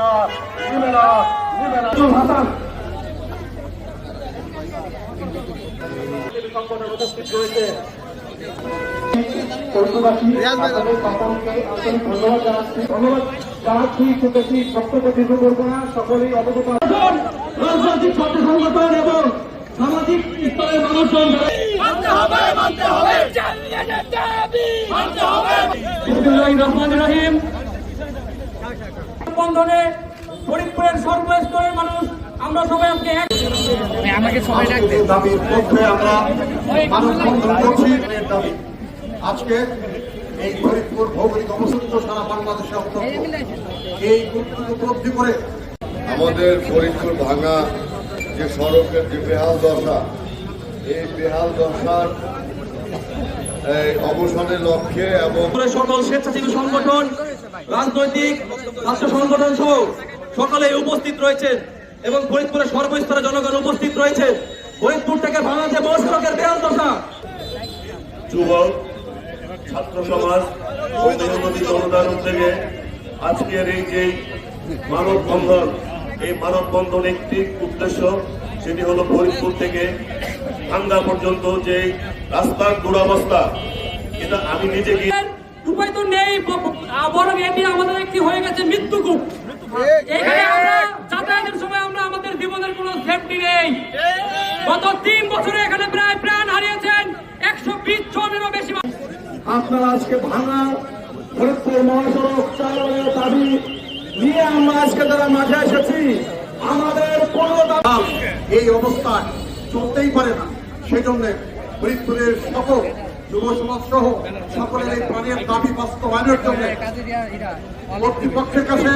না নিবে না নিবে না হাসান উপস্থিত রয়েছে। রাজনৈতিক ছাত্র সংগঠন এবং সামাজিক স্তরের মানুষজন। রহমানির রহিম। বন্ধনে ফরিদপুরের সর্বস্তরের মানুষ আমরা সবাই আজকে এক। আমাকে সবাই ডাকবে। দাবির পক্ষে আমরা মানববন্ধন করছি। দাবি আজকে এই ফরিদপুর ভৌগোলিক অবস্থিত সারা বাংলাদেশে এই গুরুত্ব উপলব্ধি করে আমাদের ফরিদপুর ভাঙা যে সড়কের যে বেহাল দশা এই বেহাল দশার এই অবসানের লক্ষ্যে এবং সকল স্বেচ্ছাসেবী সংগঠন রাজনৈতিক ছাত্র সংগঠন সহ সকলে উপস্থিত রয়েছেন এবং ফরিদপুরের সর্বস্তরে জনগণ উপস্থিত রয়েছে। ফরিদপুর থেকে যে মহাসড়কের বেহাল দশা। যুবক ছাত্র সমাজ বৈদ্যনদী জনতার উদ্যোগে আজকের এই যে মানববন্ধন এই মানববন্ধন একটি উদ্দেশ্য সেটি হলো ফরিদপুর থেকে ভাঙ্গা পর্যন্ত যে রাস্তার দুরবস্থা এটা আমি নিজে গিয়ে উপায় তো নেই বরং এটি আমাদের একটি হয়ে গেছে মৃত্যুকূপ এখানে আমরা যাতায়াতের সময় আমরা আমাদের জীবনের কোনো সেফটি নেই। গত তিন বছরে এখানে প্রায় প্রাণ হারিয়েছেন একশো বিশ জনেরও বেশি আপনারা আজকে ভাঙা ফরিদপুর মহাসড়ক চালনের দাবি নিয়ে আমরা আজকে যারা মাঠে এসেছি আমাদের কোনো এই অবস্থায় চলতেই পারে না। সেই জন্য ফরিদপুরের সকল যুব সমাজ সহ সকলের এই পানীয় দাবি বাস্তবায়নের জন্য কর্তৃপক্ষের কাছে